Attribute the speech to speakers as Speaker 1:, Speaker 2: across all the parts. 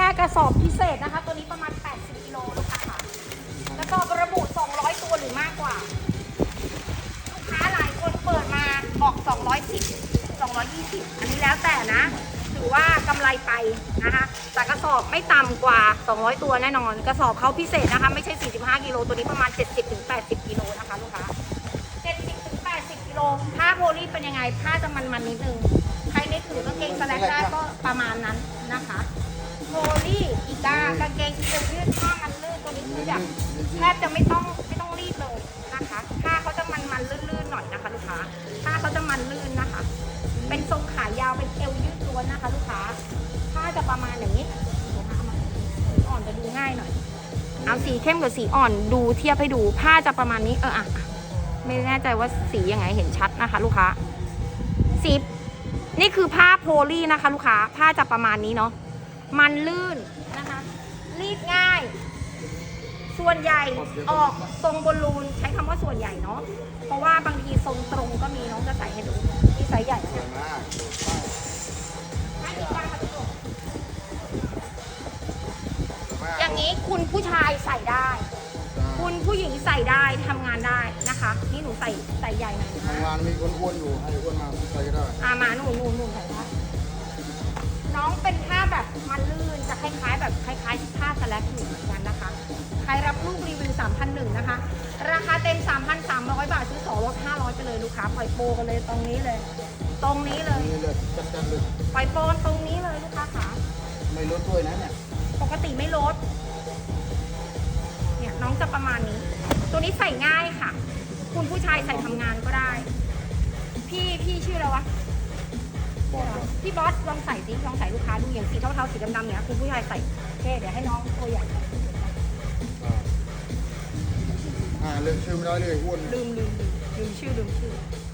Speaker 1: ก้ากระสอบพิเศษนะคะ ตัวนี้ประมาณ 80กิโลลูกค้าค่ะกระสอบระบุ 200 ตัวหรือมากกว่า ลูกค้าหลายคนเปิดมาบอก 210 220 อันนี้แล้วแต่นะ ถือว่ากำไรไปนะคะแต่กระสอบไม่ต่ำกว่า 200 ตัวแน่นอน กระสอบเขาพิเศษนะคะ ไม่ใช่ 45กิโลตัวนี้ประมาณ 70-80กิโลนะคะลูกค้า70-80กิโลผ้าโพลีเป็นยังไงผ้าจะมันๆนิดนึงใครนึกถือกางเกงสแลกได้ก็ประมาณนั้นนะคะ โพลีอีกากางเกงเอวยืดผ้ามันลื่นตัวนี้คือแบบแทบจะไม่ต้องไม่ต้องรีดเลยนะคะผ้าเขาจะมันมันลื่นๆหน่อยนะคะลูกค้าผ้าเขาจะมันลื่นนะคะ เป็นทรงขายาวเป็นเอวยืดล้วนนะคะ ลูกค้าผ้าจะประมาณอย่างนี้เอามาสีอ่อนจะดูง่ายหน่อยเอาสีเข้มกับสีอ่อนดูเทียบให้ดูผ้าจะประมาณนี้เอออะอะไม่แน่ใจว่าสียังไงเห็นชัดนะคะ ลูกค้าสีนี่คือผ้าโพลีนะคะ ลูกค้าผ้าจะประมาณนี้เนาะ มันลื่นนะคะ รีดง่าย ส่วนใหญ่ออกทรงบอลลูนใช้คำว่าส่วนใหญ่เนาะ เพราะว่าบางทีทรงตรงก็มีน้องจะใส่ให้ดูนี่ไซส์ใหญ่นะ
Speaker 2: สวยมาก
Speaker 1: ให้ดูบ้างค่ะทุกคน
Speaker 2: สวยมาก
Speaker 1: อย่างนี้คุณผู้ชายใส่ได้ คุณผู้หญิงใส่ได้ทำงานได้นะคะ นี่หนูใส่ใส่ใหญ่หน่อยนะ
Speaker 2: ทางร้านมีคนอ้วนอยู่ให้อ้วนมาใส่ก็ได้
Speaker 1: อามาหนูหนูหนูใส่ได้ น้องเป็นผ้าแบบมันลื่นจะคล้ายๆ แบบคล้ายๆผ้าสแลกอยู่เหมือนกันนะคะ ใครรับลูกรีวิว3,001นะคะ ราคาเต็ม 3,300 บาทซื้อสองลด500 ไปเลยลูกค้าปล่อยโปรกันเลยตรงนี้เลย ตรงนี้เลย
Speaker 2: นี่เลยจัดจัดเลย
Speaker 1: ปล่อยโปรตรงนี้เลยลูกค้าขา
Speaker 2: ไม่ลดด้วยนะเนี่ย
Speaker 1: ปกติไม่ลดเนี่ยน้องจะประมาณนี้ ตัวนี้ใส่ง่ายค่ะ คุณผู้ชายใส่ทำงานก็ได้ พี่พี่ชื่ออะไรวะ
Speaker 2: บอกก่อน
Speaker 1: พี่บอสลองใส่สิลองใส่ลูกค้าดูอย่างสีเทาๆสีดำๆเนี่ยคุณผู้ชายใส่โอเคเดี๋ยวให้น้องตัวใหญ่
Speaker 2: อ่าอ่าเลือกชื่อไม่ได้เลยอ้วน
Speaker 1: ลืมลืมลืมลืมชื่อลืมชื่อ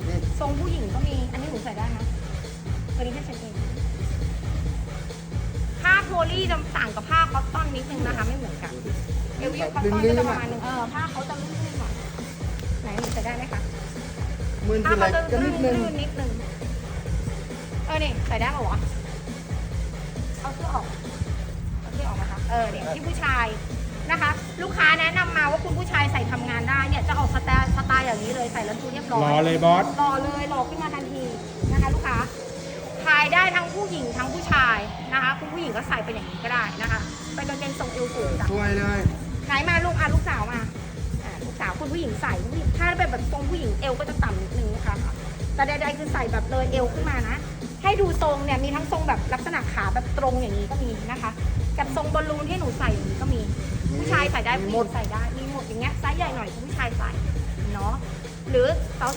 Speaker 2: นี่
Speaker 1: ทรงผู้หญิงก็มี อันนี้หนูใส่ได้นะตัวนี้ให้ฉันเองผ้าโพลีจะต่างกับผ้าคอตตอนนิดนึงนะคะ ไม่เหมือนกันเอลวิวคอตตอนก็จะประมาณนึงเออผ้าเขาจะลื่นๆหน่อยไหนหนูใส่ได้ไหมคะ
Speaker 2: มือ
Speaker 1: ผ้า
Speaker 2: เป็นไร
Speaker 1: เขาจะ
Speaker 2: ก็นิ
Speaker 1: ลื่
Speaker 2: ดนึง
Speaker 1: นๆนิดนึงเออนี่ใส่ได้ป่าวะเอาเสื้อออกเอาเสื้อออกมาคะเออเนี่ยที่ผู้ชายนะคะ ลูกค้าแนะนำมาว่าคุณผู้ชายใส่ทำงานได้เนี่ยจะออกสไตล์สไตล์อย่างนี้เลยใส่แล้วดูเรียบร้อย
Speaker 3: รอเลยบอส
Speaker 1: รอเลยรอขึ้นมาทันทีนะคะลูกค้าขายได้ทั้งผู้หญิงทั้งผู้ชายนะคะคุณผู้หญิงก็ใส่เป็นอย่างนี้ก็ได้นะคะเป็นกางเกงทรงเอวสูงจ้ะ
Speaker 2: สวยเลย
Speaker 1: ไหนมาลูกอะลูกสาวมาอะลูกสาวคุณผู้หญิงใส่คุณผู้หญิงถ้าเป็นแบบทรงผู้หญิงเอวก็จะต่ำนิดนึงนะคะแต่ใดๆคือใส่แบบเลยเอวขึ้นมานะ ให้ดูทรงเนี่ยมีทั้งทรงแบบลักษณะขาแบบตรงอย่างนี้ก็มีนะคะ กับทรงบอลลูนที่หนูใส่อย่างนี้ก็มี ผู้ชายใส่ได้ผู้หญิงใส่ได้มีหมดอย่างเงี้ยไซส์ใหญ่หน่อยคุณผู้ชายใส่เนาะหรือ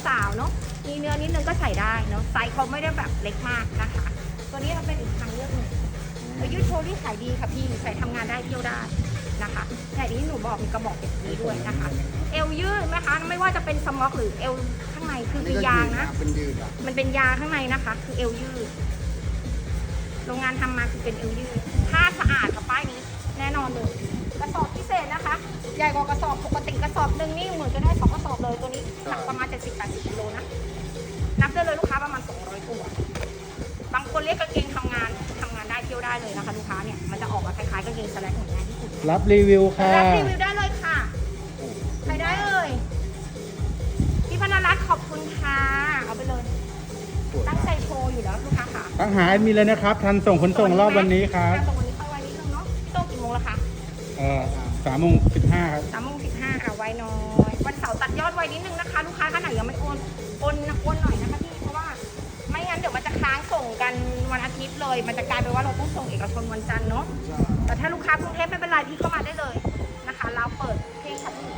Speaker 1: สาวๆเนาะมีเนื้อนิดนึงก็ใส่ได้เนาะไซส์เขาไม่ได้แบบเล็กมากนะคะ ตัวนี้เราเป็นอีกทางเลือกหนึ่งเออยืดโชว์ที่ขายดีค่ะพี่ใส่ทำงานได้เที่ยวได้นะคะแต่นี้หนูบอกมีกระบอกแบบนี้ด้วยนะคะ เอวยืดนะคะ ไม่ว่าจะเป็นสม็อกหรือเอวข้างในคือเป็นยางนะ
Speaker 2: เป็นยืดอะ
Speaker 1: มันเป็นยาข้างในนะคะ คือเอวยืด โรงงานทำมาคือเป็นเอวยืดผ้าสะอาดกับป้ายนี้ แน่นอนเลยกระสอบพิเศษนะคะ ใหญ่กว่ากระสอบปกติกระสอบหนึ่งนี่เหมือนจะได้สองกระสอบเลยตัวนี้หนักประมาณ 70-80กิโลนะนับได้เลยลูกค้าประมาณ 200ตัวบางคนเรียกกางเกงทำงานทำงานได้เที่ยวได้เลยนะคะลูกค้าเนี่ยมันจะออกมาคล้ายๆกางเกงสแลกเหมือนกันที่สุด
Speaker 3: รับรีวิวค่ะ
Speaker 1: รับรีวิวได้ ขอบคุณค่ะ เอาไปเลย
Speaker 2: สวย
Speaker 1: ตั้
Speaker 2: มางก
Speaker 1: ใจโชว์อยู่แล้วลูกค้าค่ะ
Speaker 3: ตั้งหาแอดมีเลยนะครับ ทันส่งขนส่งรอบวันนี้ครับ
Speaker 1: ส่งวันนี้เข้าไว้นิดนึงเนาะพี่โต้งกี่โมงแล้วคะ
Speaker 3: เอ่อสามโมงสิบห้าครับ
Speaker 1: สามโมงสิบห้าอะไว้น้อย วันเสาร์ตัดยอดไว้นิดนึงนะคะ ลูกค้าท่านไหนยังไม่โอน โอนโอนหน่อยนะคะพี่ เพราะว่า ไม่งั้นเดี๋ยวมันจะค้างส่งกันวันอาทิตย์เลย มันจะกลายเป็นว่าเราต้องส่งเอกชนวันจันทร์เนาะ แต่ถ้าลูกค้ากรุงเทพไม่เป็นไรพี่เข้ามาได้เลยนะคะเราเปิดเพลงค่ะพี่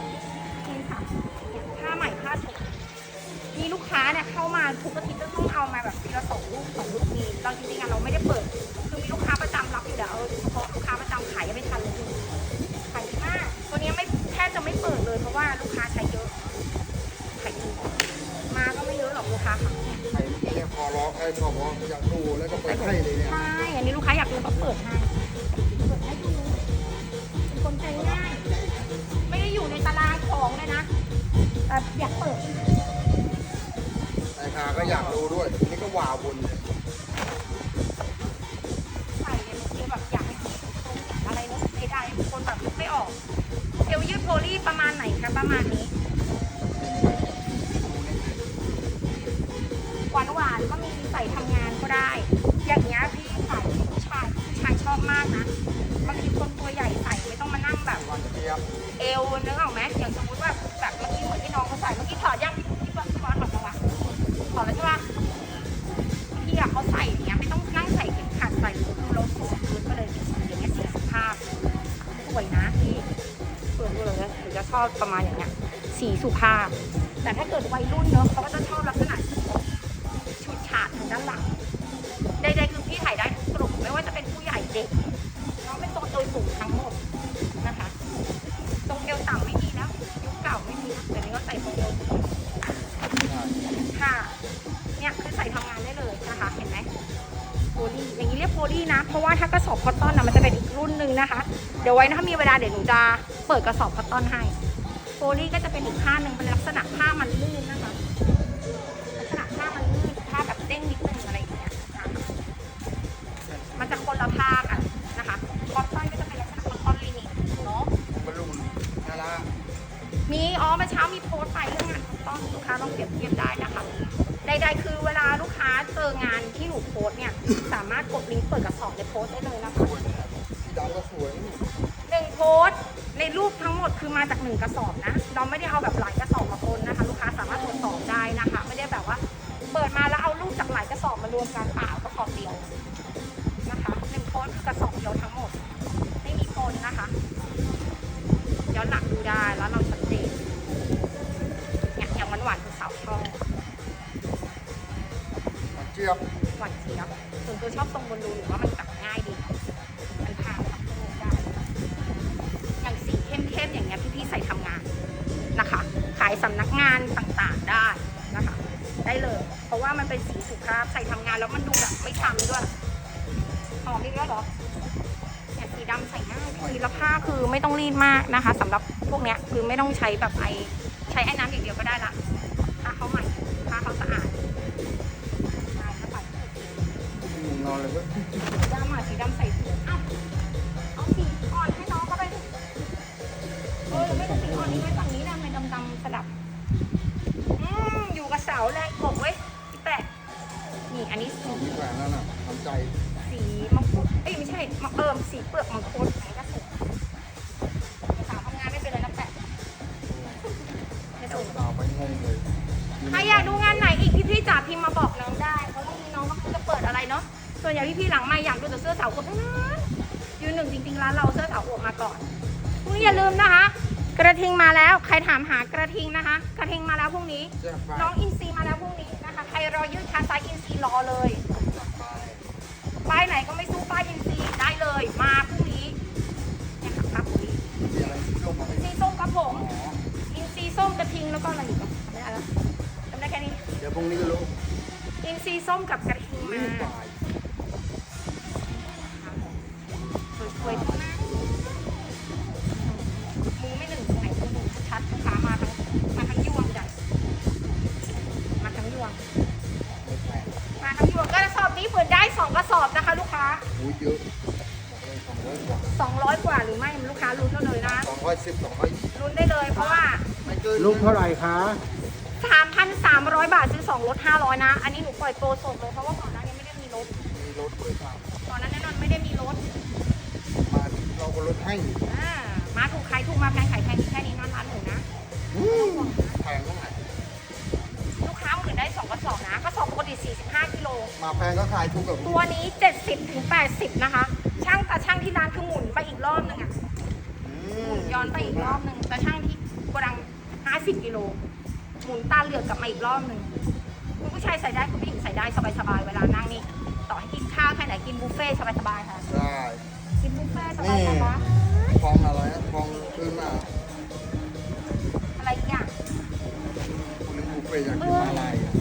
Speaker 1: มีลูกค้าเนี่ยเข้ามาทุกอาทิตย์ก็ต้องเอามาแบบทีละสองลูกสองลูกมีเราจริงๆอะเราไม่ได้เปิด คือมีลูกค้าประจำรับอยู่แล้วเฉพาะลูกค้าประจำขายยังไม่ทันเลยขายดีมากตัวนี้ไม่แทบจะไม่เปิดเลยเพราะว่าลูกค้าใช้เยอะขายดีมาก็ไม่เยอะหรอกลูกค้าค่ะเนี่ย
Speaker 2: ใครไม่ได้คอร้องใครคอร้องอยากดูแล้วก็เปิดให้เลยเนี่ย
Speaker 1: ใช่อันนี้ลูกค้าอยากดูก็เปิดให้เปิดให้ดูเป็นคนใจง่าย ไม่ได้อยู่ในตารางของเลยนะแต่อยากเปิด
Speaker 2: อ่าก็อยากดูด้วยนี่ก็วาวบนเลย
Speaker 1: ใส่เลยบางทีแบบอยากให้คนงอะไรเนอได้บางคนแบบไม่ออกเอวยืดโพลีประมาณไหนคะประมาณนี้ หวานหวานก็มีใส่ทำงานก็ได้ อย่างเงี้ยพี่ใส่ผู้ชายผู้ชายชอบมากนะบางทีคนตัวใหญ่ใส่ไม่ต้องมานั่งแบบ
Speaker 2: หวาเอ
Speaker 1: ว อจะชอบประมาณอย่างเงี้ยสีสุภาพ แต่ถ้าเกิดวัยรุ่นเนอะเขาก็จะชอบลักษณะชุดฉาดทางด้านหลังใดๆคือพี่ถ่ายได้ทุกกลุ่มไม่ว่าจะเป็นผู้ใหญ่เด็กน้องเป็นตัวโดยสูงทั้งหมดนะคะทรงเอวต่ำไม่มีแล้วยุคเก่าไม่มีแล้วแต่นี้ก็ใส่ทรงเอวสูงค่ะเนี่ยคือใส่ทำงานได้เลยนะคะเห็นไหมโพลีอย่างนี้เรียกโพลีนะ เพราะว่าถ้ากระสอบคอตตอนนะมันจะเป็นอีกรุ่นหนึ่งนะคะ เดี๋ยวไว้ถ้ามีเวลาเดี๋ยวหนูจะเปิดกระสอบคอตตอนให้ โพลีก็จะเป็นอีกผ้าหนึ่งเป็นลักษณะผ้ามันลื่นนะคะ เหรอเนี่
Speaker 2: ยสีดำ
Speaker 1: ใส่ง่ายพี่แล้วผ้าคือไม่ต้องรีดมากนะคะสำหรับพวกเนี้ยคือไม่ต้องใช้แบบไอใช้ไอ้น้ำอย่างเดียวก็ได้ละผ้าเขาใหม่ผ้าเขาสะอาดใช่แล้วใส่
Speaker 2: มึงนอนเลยเว้ย
Speaker 1: สีดำอะสีดำใส่ถุงเอ้าเอาสีอ่อนให้น้องเขาไปดิเออไม่ต้องสีอ่อนนี้ไว้ฝั่งนี้นะไม่ดำๆสลับอืมอยู่กับเสาแรงกบเว้ยพี่แปะนี่อันนี้สี
Speaker 2: มีแหวนนั่นน่ะทำใจ
Speaker 1: มะเอิมสีเปลือกมังคุดอันก็สวยสาวทำงานไม่เป็นไรนะแปะไม่สูง
Speaker 2: สาไปงงเลย
Speaker 1: ใครอยากดูงานไหนอีกพี่พี่ๆจ๋าพิมพ์มาบอกน้องได้ เพราะว่ามีน้องก็จะเปิดอะไรเนาะ ส่วนใหญ่พี่พี่ๆหลังไม่อยากดูแต่เสื้อสาวอวบทั้งนั้นยืนหนึ่งจริงๆร้านเราเสื้อสาวอวบมาก่อนพรุ่งนี้อย่าลืมนะคะ กระทิงมาแล้ว ใครถามหากระทิงนะคะ กระทิงมาแล้วพรุ่งนี้ น้องอินซีมาแล้วพรุ่งนี้นะคะ ใครรอยืดคาซ้ายอินซีรอเลย
Speaker 2: ไป
Speaker 1: ป้ายไหนก็ไม่สู้ป้ายอินซี
Speaker 2: อิ
Speaker 1: นซีส้มกับกระทิง
Speaker 2: รี
Speaker 1: มา
Speaker 2: บไป
Speaker 1: สวยๆทั้งนั้นมูไม่หนึ่งไหนก็หนึ่งชัดๆลูกค้ามาทั้งมาทั้งยวงจ้ะมาทั้งยวง
Speaker 2: ไม่แพง
Speaker 1: มาทั้งยวงกระสอบนี้เปิดได้สองกระสอบนะคะลูกค้า
Speaker 2: หูเยอะบอกเลยสองร้อยกว่า
Speaker 1: 200กว่าหรือไม่ลูกค้าลุ้นเอาเลยนะ
Speaker 2: สองร้อยสิบสองร้อย
Speaker 1: ลุ้นได้เลยเพราะว่า
Speaker 2: ไม่เกิน
Speaker 3: ลูกเท่าไหร่คะ
Speaker 1: 3,300 บาทซื้อ 2 ลด 500 นะ อันนี้หนูปล่อยโปรสดเลยเพราะว่าก่อนหน้านี้ไม่ได้มีลด
Speaker 2: มีรถด้วยครับ
Speaker 1: ก่อนหน้านั้นไม่ได้มีลด
Speaker 2: มาเราก็ลดให้
Speaker 1: อ่ามาถูกขายถูกมาแพงขายแพงแค่นี้นะร้านหนูนะ
Speaker 2: อืมแพงเท่าไหร่
Speaker 1: ลูกค้าอื่นได้ 2กระสอบนะกระสอบปกติ 45กิโล
Speaker 2: มาแพงก็ขายถูกกับ
Speaker 1: ตัวนี้ 70ถึง80 นะคะ ช่างแต่ช่างที่ร้านคือหมุนไปอีกรอบหนึงอะ
Speaker 2: อื
Speaker 1: หมุนย้อนไปอีกรอบหนึงแต่ช่างที่กระดัง50กิโล หมุนตาเหลือกกลับมาอีกรอบหนึงคุณผู้ชายใส่ได้คุณผู้หญิงใส่ได้สบายๆเวลานั่งนี่ต่อให้กินข้าวแค่ไหนกินบุฟเฟ่ต์สบายๆค่ะ
Speaker 2: ได้
Speaker 1: กินบุฟเฟ่ต์ส
Speaker 2: นี่
Speaker 1: บายๆ
Speaker 2: ฟองอะไรนะฟองคืนมา
Speaker 1: อะไรอีกอย่าง
Speaker 2: คุณนึกบุฟเฟ่ต์อยากกินมาลายอะ
Speaker 1: ไอ้แ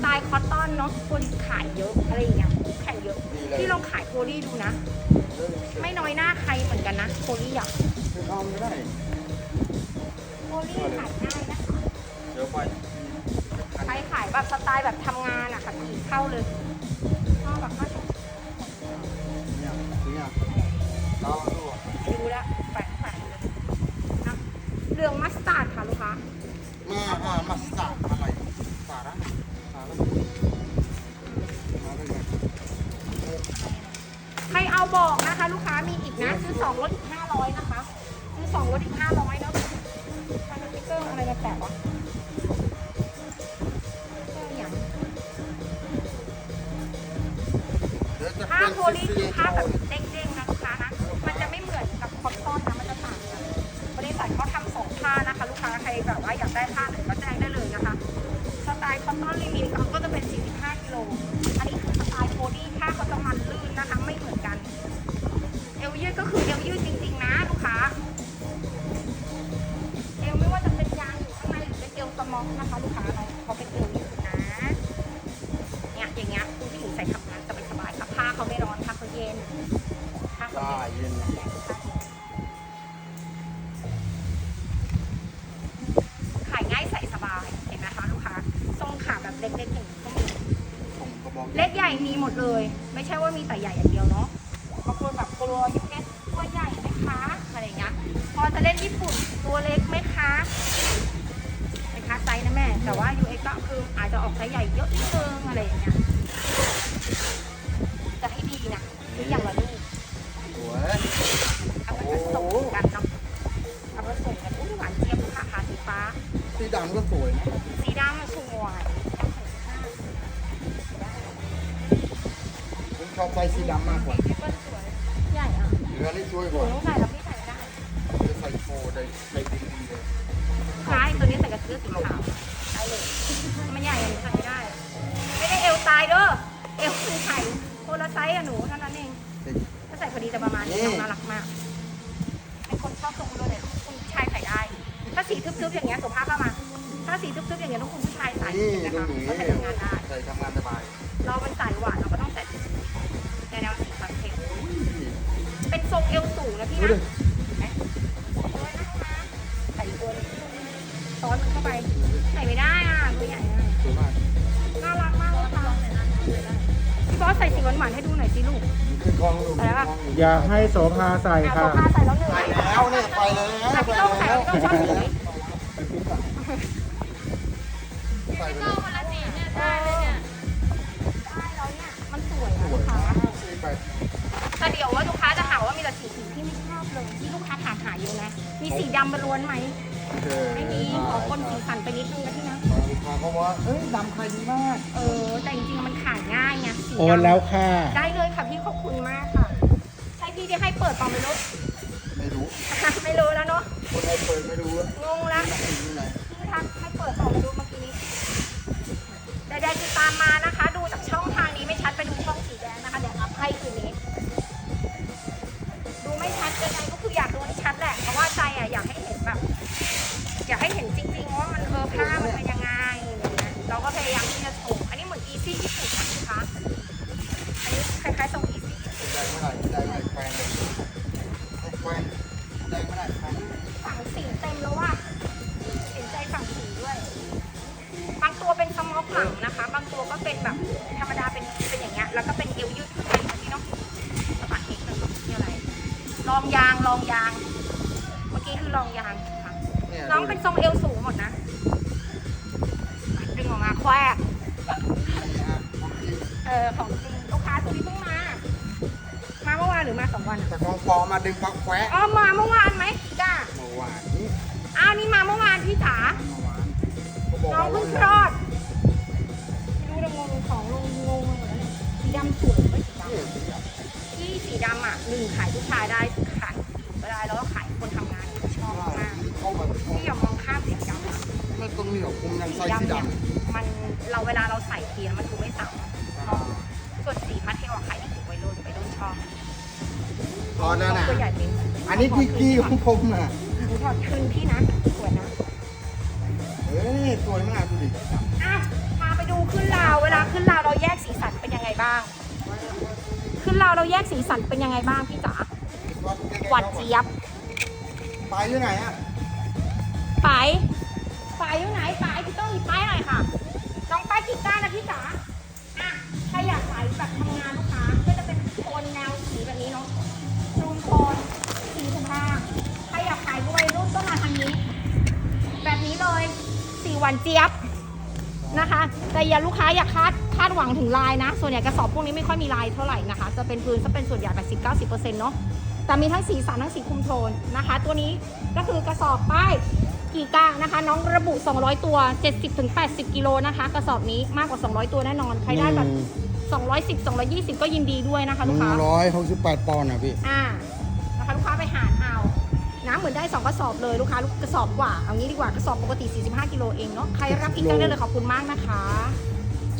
Speaker 1: ไตล์คอตตอนเนาะคนขายเยอะอะไรอย่างเงี้ยคู่แข่งเยอะที่ลองขายโพลี่ดูนะ ไม่น้อยหน้าใครเหมือนกันนะโพลี่อะ
Speaker 2: คือทอมก็ได้
Speaker 1: โพลี่ขายง่ายนะคะล์แบบทำงานอะค่ะผีเข้าเลยชอบแบบผ้าเช็ด
Speaker 2: เนี่ยเนี่ยเราดู
Speaker 1: ดูแลวแฝงแฝงเลยนะเหลืองมัสตาร์ดค่ะลูกค้า
Speaker 2: มาอ่ามาสตาร์อะไรสาระ
Speaker 1: ใครเอาบอกนะคะ ลูกค้ามีอีกนะซื้อสองลดอีกห้าร้อยนะคะซื้อสองลดอีกห้าร้อยนะทางสติ๊กเกอร์อะไรแปะวะเอออย่าง
Speaker 2: เดี๋ยวจะ
Speaker 1: ผ้าโพลีคือผ้าแบบเด้งๆนะลูกค้านะ มันจะไม่เหมือนกับคอตตอนนะมันจะต่างกันบริษัทเขาทำสองผ้านะคะ ลูกค้าใครแบบว่าอยากได้ผ้าไหนก็ ล์คอตตอนลิมิตเขาก็จะเป็น 45 กิโล อันนี้คือสไตล์โบดี้ผ้าเขาจะมันลื่นนะคะ ไม่เหมือนกัน เอวยืดก็คือเอวยืดจริงๆนะลูกค้า เอวไม่ว่าจะเป็นยางอยู่ข้างในหรือเป็นเอวสมองนะคะลูกค้า มีหมดเลย ไม่ใช่ว่ามีแต่ใหญ่อย่างเดียวเนาะบางคนแบบกลัวยูเอสตัวใหญ่ไหมคะอะไรอย่างเงี้ยพอจะเล่นญี่ปุ่นตัวเล็กไหมคะไม่คะไซส์นะแม่ แต่ว่า UX ก็คืออาจจะออกไซส์ใหญ่เยอะนิดนึงอะไรอย่างเงี้ยจะให้ดีนะคืออย่างละลูก
Speaker 2: สวย
Speaker 1: เอาไปผสมกันเนาะเอาไปผสมกันอุ้ยหวานเจี๊ยบค่ะขาสีฟ้า
Speaker 2: สีดำก็สวยนะ
Speaker 1: สีดำสวย
Speaker 2: ผมชอบใส่สีดำมากกว่า
Speaker 1: ใหญ่อะ
Speaker 2: เหลือนี่สวย
Speaker 1: ห
Speaker 2: ก
Speaker 1: นู
Speaker 2: ว่า
Speaker 1: ต้องใส่แล้วพี่ใส่ไม่ได้
Speaker 2: จะใส่โฟได้ใส่ดีๆเลย
Speaker 1: ใช่ตัวนี้ใส่กับเสื้อสีขาวได้เลยมันใหญ่อะหนูใส่ไม่ได้ ไม่ได้เอวตายเด้อ เอวคือไข่คนละไซส์อะหนูเท่านั้นเองถ้าใส่พอดีจะประมาณนี้น้องน่ารักมากเป็นคนชอบทรงเลยเนี่ยคุณผู้ชายใส่ได้ ถ้าสีทึบๆอย่างเงี้ยสุภาพเข้ามา ถ้าสีทึบๆอย่างเงี้ยต้องคุณผู้ชายใส่
Speaker 2: นี่
Speaker 1: นะ
Speaker 2: ดู
Speaker 1: คะ
Speaker 2: หนู
Speaker 1: ก็ใส่ทำงานได้
Speaker 2: ใส่ทำงานสบาย
Speaker 1: เราเป็นสายหวานเราก็ต้องใส่ในแนวสีคอนเทนต์เป็นทรงเอวสูงนะพี่
Speaker 2: ดู
Speaker 1: นะ
Speaker 2: ดิ
Speaker 1: เห็นไหมเออนั่งมาใส่อีกตัวหนึงซ้อนมันเข้าไปใส่ไม่ได้อะตัวใหญ่อะ
Speaker 2: สวยมาก
Speaker 1: น่ารักมากเลยค่ะพี่บอสใส่สีหวานๆให้ดูหน่อยสิลูก
Speaker 2: คือคลองดู
Speaker 1: ไปแล้วปะ
Speaker 2: คลองดู
Speaker 3: อย่าให้โสภาใส่
Speaker 1: อะโซ
Speaker 3: ค่ะ
Speaker 1: ฟาใส่แล้วหนึ่ง
Speaker 2: ไปแล้วเนี่ยไปแล้ว
Speaker 1: แต่
Speaker 2: ไป
Speaker 1: พี่ต้องใส่
Speaker 2: แล้ว
Speaker 1: พี่ต้องชอบสีนี้
Speaker 2: ใส่ไปแล้ว
Speaker 1: นสวยนะ
Speaker 2: สว
Speaker 1: ลู
Speaker 2: ย
Speaker 1: กค้า
Speaker 2: ไป
Speaker 1: แต่เดี๋ยวว่าลูกค้าจะหาว่ามีแต่สีสีที่ไม่ชอบเลยที่ลูกค้าถามหาอยู่นะ มีสีดำมาล้วนไหมไม่มีขอคนสีสันไปนิดนึงนะพี่นะ
Speaker 2: ลูกค้าเขาว่าเอ้ยดำใครดีมาก
Speaker 1: เออ แต่จริงๆมันขายง่ายไงสีดำ
Speaker 3: โอนแล้วค่ะ
Speaker 1: ได้เลยค่ะพี่ขอบคุณมากค่ะ ใช่พี่ที่ให้เปิดเปล่าไม่รู้
Speaker 2: ไม่รู้
Speaker 1: ไม่รู้แล้วเนาะ
Speaker 2: คนไหนเปิดไม่รู้อะ
Speaker 1: งงแล้ว
Speaker 2: สีอยู่ไหน
Speaker 1: พี่ทักให้เปิดเปล่าไม่รู้เมื่อกี้นี้ใดๆติดตามมานะ ตัวก็เป็นแบบธรรมดาเป็นเป็นอย่างเงี้ยแล้วก็เป็นเอวยืดขึ้นไปแบบนี้เนาะสะบัดนิดนึงนี่อะไรลองยางลองยาง เมื่อกี้คือลองยางค่ะ
Speaker 2: เนี่ย
Speaker 1: น้องเป็นทรงเอวสูงหมดนะดึงออกมาแควกเออของจริงลูกค้าตัวนี้เพิ่งมามาเมื่อวานหรือมาสองวัน
Speaker 2: แต่
Speaker 1: อะ
Speaker 2: ของปลอมมาดึงปักแควะ
Speaker 1: อ๋อมาเมื่อวานไหมจ้า
Speaker 2: เมื่อวานนี้
Speaker 1: อ้าวนี่มาเมื่อวานพี่จ๋า
Speaker 2: เมื่อวานเขาบอก
Speaker 1: น้อง
Speaker 2: ว่า
Speaker 1: เพิ่งคลอด เนี่ยสีดำสวยไหมสีดำที่สีดำอะหนึ่งขายผู้ชายได้ขายผู้หญิงก็ได้แล้วก็ขายคนทำงานชอบมาก
Speaker 2: เข้ามา
Speaker 1: พี่อย่ามองข้ามสีดำนะ
Speaker 2: ไม่ต้องเหนียวคุมยัง
Speaker 1: สี
Speaker 2: ใส่สี
Speaker 1: ดำเนี่ยมันเราเวลาเราใส่เทีแล้วมันดูไม่ซ้ำส่วนสีพัทเทลอะขายที่ถูกวัยรุ่นวัยรุ่นชอบ
Speaker 2: พอแล้วนะ
Speaker 1: ตัวใหญ่เป็น
Speaker 2: อันนี้กีกีของผมน่ะ
Speaker 1: หนูถอดคืนพี่นะ ขึ้นราวเราแยกสีสันเป็นยังไงบ้างพี่จ๋าหวานเจี๊ยบ
Speaker 2: ไปที่ไหนอะ
Speaker 1: ไปไปอยู่ไหนไปพี่ต้องหยิบป้ายหน่อยค่ะน้องป้ายกีก้านะพี่จ๋าอะถ้าอยากขายแบบทำงานลูกค้าก็จะเป็นโทนแนวสีแบบนี้เนาะรูมโทนสีชมพูถ้าอยากขายวัยรุ่นก็มาทางนี้ แบบนี้เลยสีหวานเจี๊ยบนะคะ แต่อย่าลูกค้าอย่าคาดคาดหวังถึงลายนะ ส่วนใหญ่กระสอบพวกนี้ไม่ค่อยมีลายเท่าไหร่นะคะ จะเป็นพื้นจะเป็นส่วนใหญ่80-90%เนาะ แต่มีทั้งสีสันทั้งสีคุมโทนนะคะ ตัวนี้ก็คือกระสอบป้ายกีก้านะคะ น้องระบุ 200 ตัว 70-80 กิโลนะคะ กระสอบนี้มากกว่า 200 ตัวแน่นอน ใครได้แบบ210 220 ก็ยินดีด้วยนะคะ
Speaker 2: ห
Speaker 1: ลูก
Speaker 2: นึ่
Speaker 1: ค้า
Speaker 2: งร้อยหกสิบแปดปอนด์นะพี่
Speaker 1: อ่า นะคะลูกค้าไปหารเอา นะเหมือนได้ 2 กระสอบเลยลูกค้าลูกกระสอบกว่า เอางี้ดีกว่า กระสอบปกติ 45 กิโลเองเนาะ ใครรับอีกก็ได้เลยขอบคุณมากนะคะ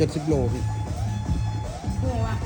Speaker 2: เจ็ดสิบโลพี่
Speaker 1: โหนื่อยว่ะ